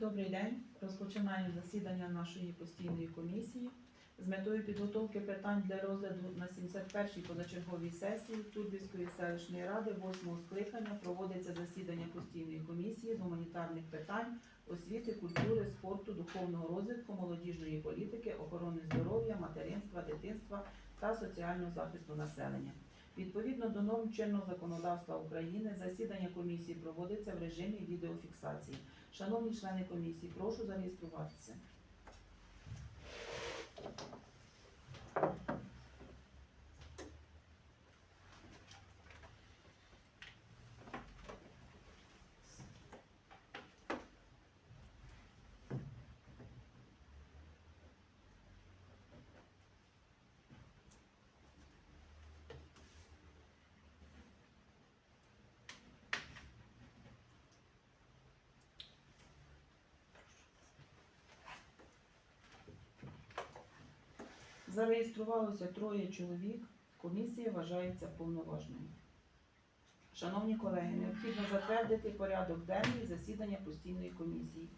Добрий день. Розпочинаємо засідання нашої постійної комісії з метою підготовки питань для розгляду на 71-й позачерговій сесії Турбівської селищної ради 8 скликання проводиться засідання постійної комісії з гуманітарних питань, освіти, культури, спорту, духовного розвитку, молодіжної політики, охорони здоров'я, материнства, дитинства та соціального захисту населення. Відповідно до норм чинного законодавства України, засідання комісії проводиться в режимі відеофіксації. Шановні члени комісії, прошу зареєструватися. Зареєструвалося троє чоловік. Комісія вважається повноважною. Шановні колеги, необхідно затвердити порядок денний засідання постійної комісії.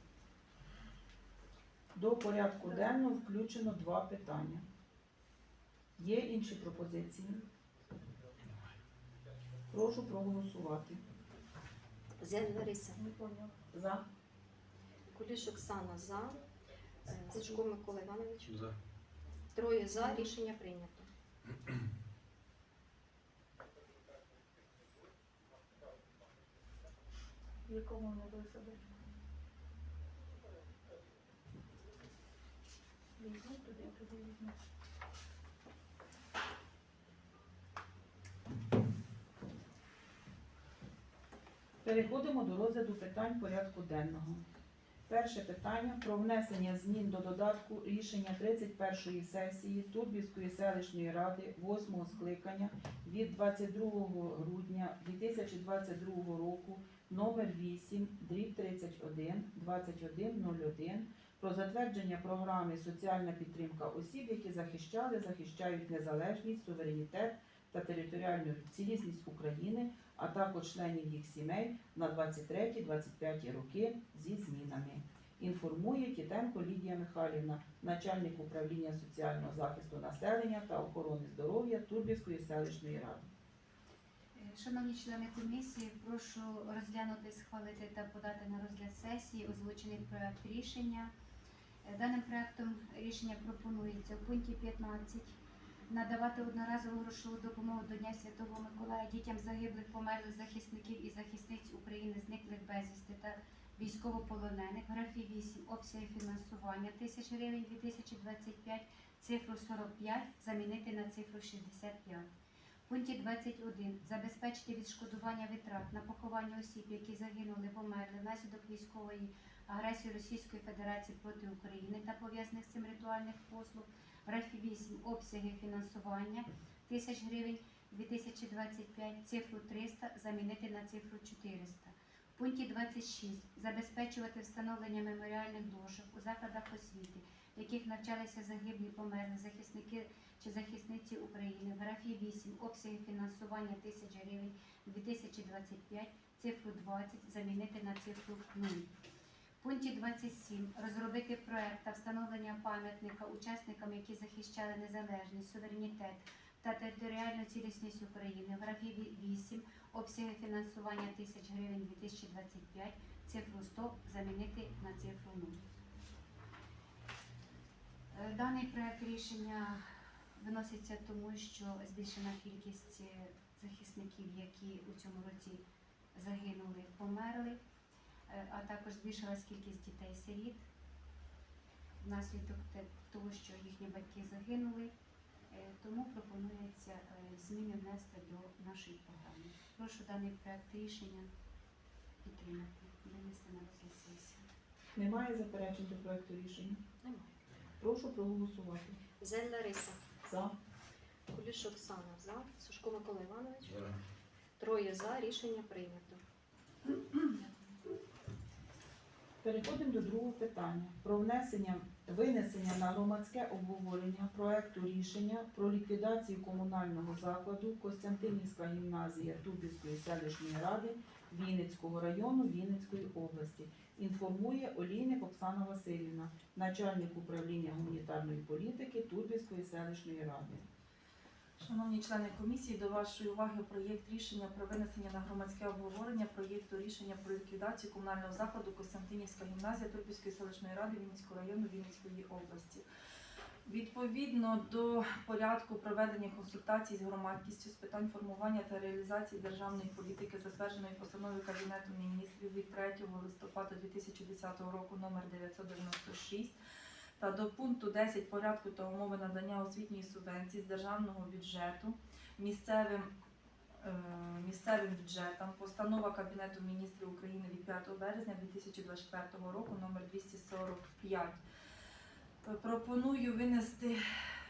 До порядку денного включено два питання. Є інші пропозиції? Прошу проголосувати. Зель Лариса. За. Куліш Оксана за. Е, Сашко Микола Іванович. За. Троє за. Рішення прийнято. В якому були садочку? Візьму туди, туди візьму. Переходимо до розгляду питань порядку денного. Перше питання про внесення змін до додатку рішення 31-ї сесії Турбівської селищної ради 8 скликання від 22 грудня 2022 року номер 8 дріб 31 2101 про затвердження програми соціальна підтримка осіб, які захищали, захищають незалежність, суверенітет та територіальну цілісність України, а також членів їх сімей на 23-25 роки зі змінами. Інформує Тітенко Лідія Михайлівна, начальник управління соціального захисту населення та охорони здоров'я Турбівської селищної ради. Е, Шановні члени комісії, прошу розглянути, схвалити та подати на розгляд сесії озвучений проект рішення. Е, Даним проектом рішення пропонується в пункті 15 надавати одноразову грошову допомогу до Дня Святого Миколая дітям загиблих померлих захисників і захисниць України, зниклих безвісти та військовополонених. Графі 8 обсяги фінансування 1000 гривень 2025, цифру 45 замінити на цифру 65. В пункті 21 забезпечити відшкодування витрат на поховання осіб, які загинули, померли внаслідок військової агресії Російської Федерації проти України та пов'язаних з цим ритуальних послуг. Графі 8 обсяги фінансування тисяч гривень 2025, цифру 300 замінити на цифру 400. В пункті 26 забезпечувати встановлення меморіальних дошок у закладах освіти, в яких навчалися загиблі померли захисники чи захисниці України. В графі 8 обсяги фінансування тисяч гривень 2025, цифру 20 замінити на цифру 0. В пункті 27 розробити проект та встановлення пам'ятника учасникам, які захищали незалежність, суверенітет та територіальну цілісність України. В графі 8 обсяги фінансування тисяч гривень 2025, цифру 100 замінити на цифру 0. Е, Даний проект рішення виноситься тому, що збільшена кількість е, захисників, які у цьому році загинули, померли, а також збільшилась кількість дітей-сиріт внаслідок того, що їхні батьки загинули. Е, Тому пропонується е, зміни внести до нашої програми. Прошу даний проект рішення підтримати, винести на розгляд сесії. Немає заперечень до проекту рішення? Немає. Прошу проголосувати. Зель Лариса. За. Куліш Оксана за. Сашко Микола Іванович. За. Троє за. Рішення прийнято. Переходимо до другого питання про внесення винесення на громадське обговорення проекту рішення про ліквідацію комунального закладу Костянтинівська гімназія Тубівської селищної ради Вінницького району Вінницької області. Інформує Олійник Оксана Васильівна, начальник управління гуманітарної політики Турбівської селищної ради. Шановні члени комісії, до вашої уваги проєкт рішення про винесення на громадське обговорення проєкту рішення про ліквідацію комунального закладу Костянтинівська гімназія Турбівської селищної ради Вінницького району Вінницької області. Відповідно до порядку проведення консультацій з громадськістю з питань формування та реалізації державної політики, затвердженої постановою Кабінету міністрів від 3 листопада 2010 року номер 996 та до пункту 10 порядку та умови надання освітньої субвенції з державного бюджету місцевим, е, місцевим бюджетам постанова Кабінету міністрів України від 5 березня 2024 року номер 245. Пропоную винести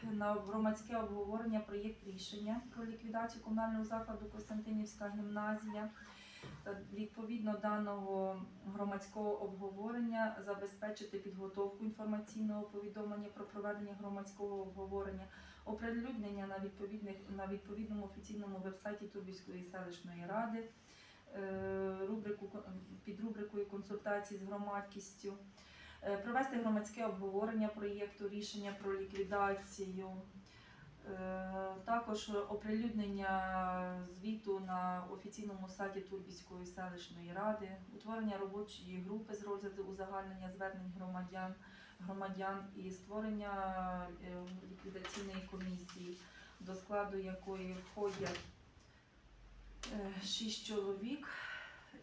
на громадське обговорення проєкт рішення про ліквідацію комунального закладу Костянтинівська гімназія. Відповідно даного громадського обговорення забезпечити підготовку інформаційного повідомлення про проведення громадського обговорення, оприлюднення на на відповідному офіційному вебсайті Турбівської селищної ради, е, рубрику під рубрикою консультацій з громадськістю, е, провести громадське обговорення проєкту рішення про ліквідацію. Е, Також оприлюднення звіту на офіційному сайті Турбівської селищної ради, утворення робочої групи з розгляду узагальнення звернень громадян, громадян і створення е, ліквідаційної комісії, до складу якої входять е, шість чоловік,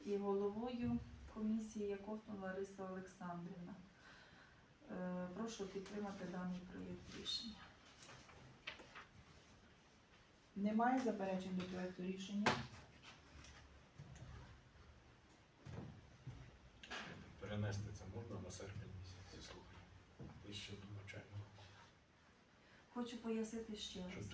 і головою комісії є Лариса Олександрівна. Прошу підтримати даний проєкт рішення. Немає заперечень до проекту рішення? Перенести це можна на серпень місяць, слухай. Хочу пояснити ще раз.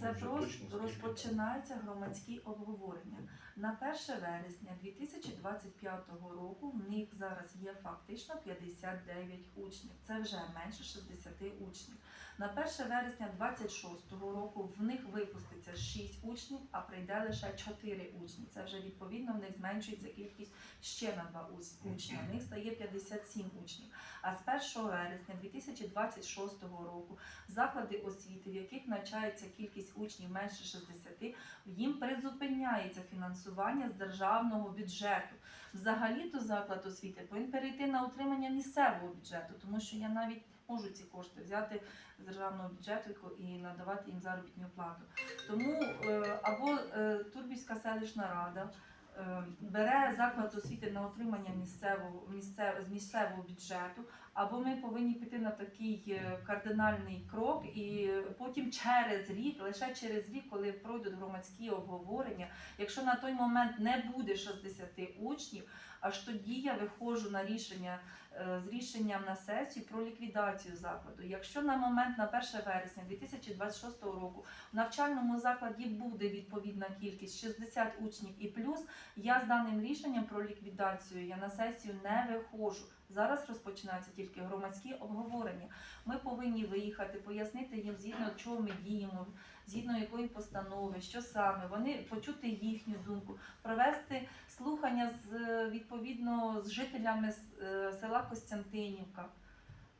Це просто розпочинаються громадські обговорення. На 1 вересня 2025 року в них зараз є фактично 59 учнів. Це вже менше 60 учнів. На 1 вересня 2026 року в них випуститься 6 учнів, а прийде лише 4 учні. Це вже відповідно в них зменшується кількість ще на 2 учні. В них стає 57 учнів. А з 1 вересня 2026 року заклади освіти, в яких навчається кількість учнів менше 60, їм призупиняється фінансування з державного бюджету. Взагалі-то заклад освіти повинен перейти на утримання місцевого бюджету, тому що я навіть можу ці кошти взяти з державного бюджету і надавати їм заробітну плату. Тому е, або е, Турбівська селищна рада. Е, Бере заклад освіти на отримання місцевого місцев, з місцевого бюджету, або ми повинні піти на такий е, кардинальний крок, і потім через рік, лише через рік, коли пройдуть громадські обговорення, якщо на той момент не буде 60 учнів, аж тоді я виходжу на рішення е, з рішенням на сесію про ліквідацію закладу. Якщо на момент на 1 вересня 2026 року в навчальному закладі буде відповідна кількість 60 учнів і плюс, я з даним рішенням про ліквідацію я на сесію не виходжу. Зараз розпочинаються тільки громадські обговорення. Ми повинні виїхати, пояснити їм, згідно чого ми діємо, згідно якої постанови, що саме, вони почути їхню думку, провести слухання з відповідно з жителями е, села Костянтинівка.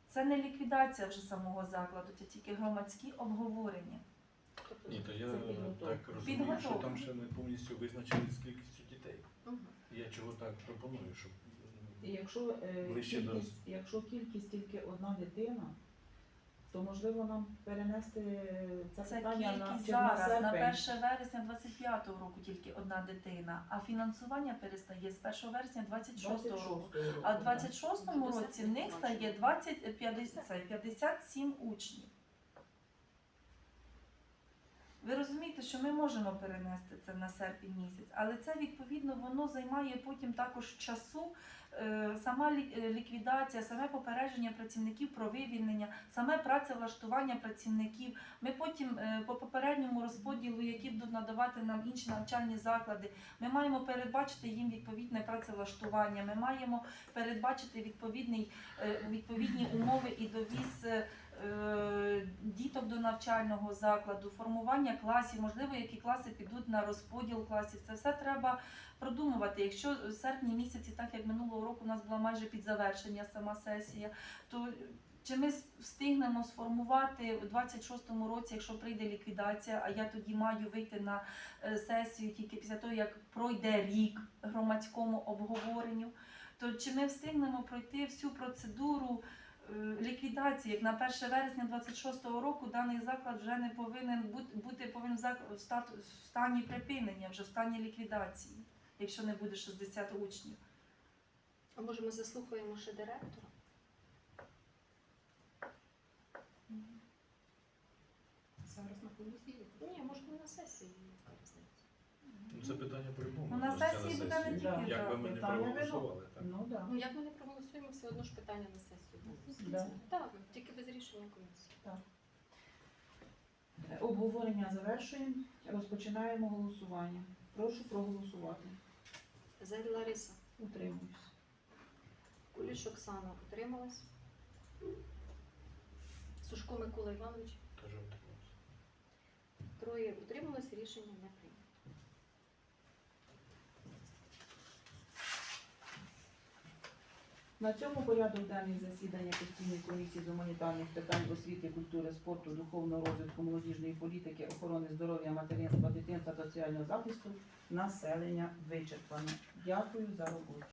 Це не ліквідація вже самого закладу, це тільки громадські обговорення. Ні, то я так розумію, що там ще не повністю визначені з кількістю дітей. Я чого так пропоную, щоб І якщо, е, Ближче до- кількість, якщо кількість тільки одна дитина, то можливо нам перенести це, Це питання на, кількість чи на зараз на серпень. 1 вересня 25-го року тільки одна дитина, а фінансування перестає з 1 вересня 26 року. 26-го року, А в да. 26-му році в них стає 20, 50, це 57 учнів. Ви розумієте, що ми можемо перенести це на серпень місяць, але це відповідно воно займає потім також часу. Е, Сама е, ліквідація, саме попередження працівників про вивільнення, саме працевлаштування працівників. Ми потім е, по попередньому розподілу, які будуть надавати нам інші навчальні заклади, ми маємо передбачити їм відповідне працевлаштування. Ми маємо передбачити відповідний відповідні умови і довіз. Е, Діток до навчального закладу, формування класів, можливо, які класи підуть на розподіл класів. Це все треба продумувати. Якщо в серпні місяці, так як минулого року, у нас була майже під завершення сама сесія, то чи ми встигнемо сформувати у 26-му році, якщо прийде ліквідація, а я тоді маю вийти на е, сесію тільки після того, як пройде рік громадському обговоренню, то чи ми встигнемо пройти всю процедуру ліквідації, як на 1 вересня 26-го року даний заклад вже не повинен бути, бути повинен в стані припинення, вже в стані ліквідації, якщо не буде 60 учнів. А може ми заслухаємо ще директора? Зараз на комісії. Ні, може ми на сесії. Це питання по-любому. Ну, на вноситься сесії буде не тільки Як би так, не питання проголосували, так? Ну да. Ну як ми не проголосуємо, все одно ж питання на сесію. Да. Так, тільки без рішення комісії. Е, Обговорення завершуємо. Розпочинаємо голосування. Прошу проголосувати. Зель Лариса, Утримуюсь. Куліш Оксана утрималась. Сушко Микола Іванович. Теж утримався. Троє утрималось, рішення не прийнято. На цьому порядок денний засідання постійної комісії з гуманітарних питань освіти, культури, спорту, духовного розвитку, молодіжної політики, охорони здоров'я, материнства, дитинства соціального захисту населення вичерпано. Дякую за роботу.